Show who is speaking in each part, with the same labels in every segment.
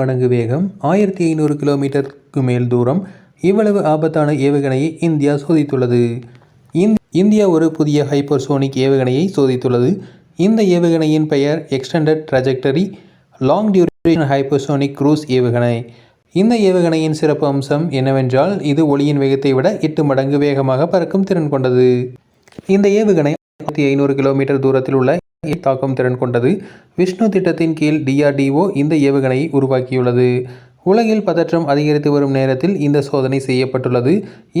Speaker 1: மடங்கு வேகம் ஆயிரத்தி ஐநூறு கிலோமீட்டருக்கு மேல் தூரம். இவ்வளவு ஆபத்தான ஏவுகணையை இந்தியா சோதித்துள்ளது. இந்தியா ஒரு புதிய ஹைப்பர்சோனிக் ஏவுகணையை சோதித்துள்ளது. இந்த ஏவுகணையின் பெயர் extended trajectory long duration hypersonic cruise ஏவுகணை. இந்த ஏவுகணையின் சிறப்பு அம்சம் என்னவென்றால் இது ஒளியின் வேகத்தை விட எட்டு மடங்கு வேகமாக பறக்கும் திறன் கொண்டது. இந்த ஏவுகணை ஆயிரத்தி ஐநூறு கிலோமீட்டர் தூரத்தில் உள்ள தாக்கும் திறன் கொண்டது. விஷ்ணு திட்டத்தின் கீழ் டிஆர்டிஓ இந்த ஏவுகணையை உருவாக்கியுள்ளது. உலகில் பதற்றம் அதிகரித்து வரும் நேரத்தில் இந்த சோதனை செய்யப்பட்டுள்ளது.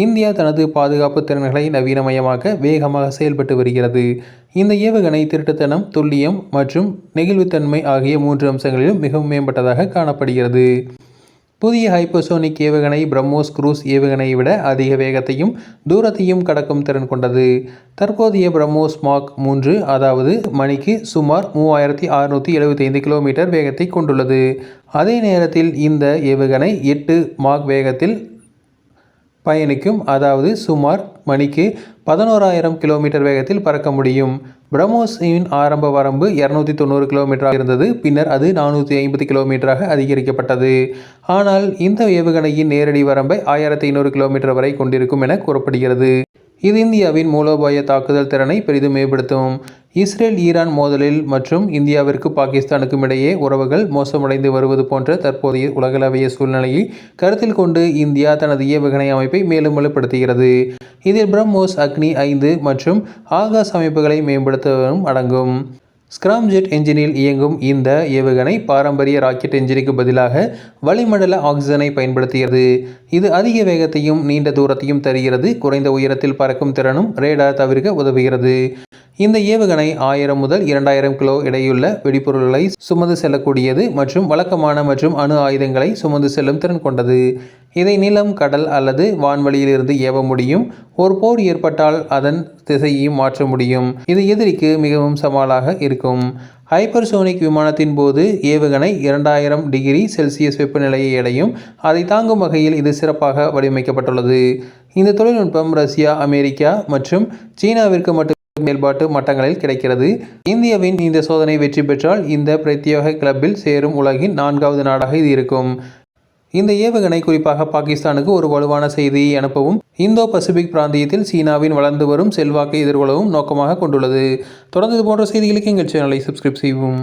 Speaker 1: இந்தியா தனது பாதுகாப்பு திறன்களை நவீனமயமாக்க வேகமாக செயல்பட்டு வருகிறது. இந்த ஏவுகணை திருட்டுத்தனம் துல்லியம் மற்றும் நெகிழ்வுத்தன்மை ஆகிய மூன்று அம்சங்களிலும் மிகவும் மேம்பட்டதாக காணப்படுகிறது. புதிய ஹைப்பர்சோனிக் ஏவுகணை பிரம்மோஸ் குரூஸ் ஏவுகணையை விட அதிக வேகத்தையும் தூரத்தையும் கடக்கும் திறன் கொண்டது. தற்போதைய பிரம்மோஸ் மாக் மூன்று அதாவது மணிக்கு சுமார் மூவாயிரத்தி அறுநூற்றி எழுபத்தைந்து கிலோமீட்டர் வேகத்தை கொண்டுள்ளது. அதே நேரத்தில் இந்த ஏவுகணை எட்டு மாக் வேகத்தில் பயணிக்கும் அதாவது சுமார் மணிக்கு பதினோராயிரம் கிலோமீட்டர் வேகத்தில் பறக்க முடியும். பிரம்மோஸின் ஆரம்ப வரம்பு இரநூத்தி தொண்ணூறு கிலோமீட்டராக இருந்தது. பின்னர் அது நானூற்றி ஐம்பது கிலோமீட்டராக அதிகரிக்கப்பட்டது. ஆனால் இந்த ஏவுகணையின் நேரடி வரம்பை ஆயிரத்தி ஐநூறு கிலோமீட்டர் வரை கொண்டிருக்கும் என கூறப்படுகிறது. இது இந்தியாவின் மூலோபாய தாக்குதல் திறனை பெரிதும் மேம்படுத்தும். இஸ்ரேல் ஈரான் மோதலில் மற்றும் இந்தியாவிற்கு பாகிஸ்தானுக்கும் இடையே உறவுகள் மோசமடைந்து வருவது போன்ற தற்போதைய உலகளவிய சூழ்நிலையை கருத்தில் கொண்டு இந்தியா தனது ஏவுகணை அமைப்பை மேலும் வலுப்படுத்துகிறது. இதில் பிரம்மோஸ் அக்னி ஐந்து மற்றும் ஆகாஷ் அமைப்புகளை மேம்படுத்தவும் அடங்கும். ஸ்கிராம்ஜெட் என்ஜினில் இயங்கும் இந்த ஏவுகணை பாரம்பரிய ராக்கெட் என்ஜினுக்கு பதிலாக வளிமண்டல ஆக்சிஜனை பயன்படுத்துகிறது இது அதிக வேகத்தையும் நீண்ட தூரத்தையும் தருகிறது. குறைந்த உயரத்தில் பறக்கும் திறனும் ரேடார் தவிர்க்க உதவுகிறது. இந்த ஏவுகணை ஆயிரம் முதல் இரண்டாயிரம் கிலோ இடையுள்ள வெடிபொருள்களை சுமந்து செல்லக்கூடியது மற்றும் வழக்கமான மற்றும் அணு ஆயுதங்களை சுமந்து செல்லும் திறன் கொண்டது. இதை நிலம் கடல் அல்லது வான்வழியிலிருந்து ஏவ முடியும். ஒரு போர் ஏற்பட்டால் அதன் திசையையும் மாற்ற முடியும். இது எதிரிக்கு மிகவும் சவாலாக இருக்கும். ஹைப்பர்சோனிக் விமானத்தின் போது ஏவுகணை இரண்டாயிரம் டிகிரி செல்சியஸ் வெப்பநிலையை அடையும். அதை தாங்கும் வகையில் இது சிறப்பாக வடிவமைக்கப்பட்டுள்ளது. இந்த தொழில்நுட்பம் ரஷ்யா அமெரிக்கா மற்றும் சீனாவிற்கு மட்டும் மேல்பாட்டு மட்டங்களில் கிடைக்கிறது. இந்தியாவின் இந்த சோதனை வெற்றி பெற்றால் இந்த பிரத்யேக கிளப்பில் சேரும் உலகின் நான்காவது நாடாக இது இருக்கும். இந்த ஏவுகணை குறிப்பாக பாகிஸ்தானுக்கு ஒரு வலுவான செய்தியை அனுப்பவும் இந்தோ பசிபிக் பிராந்தியத்தில் சீனாவின் வளர்ந்து வரும் செல்வாக்கை எதிர்கொள்ளவும் நோக்கமாக கொண்டுள்ளது. தொடர்ந்து போன்ற செய்திகளுக்கு எங்கள் சேனலை சப்ஸ்கிரைப் செய்வோம்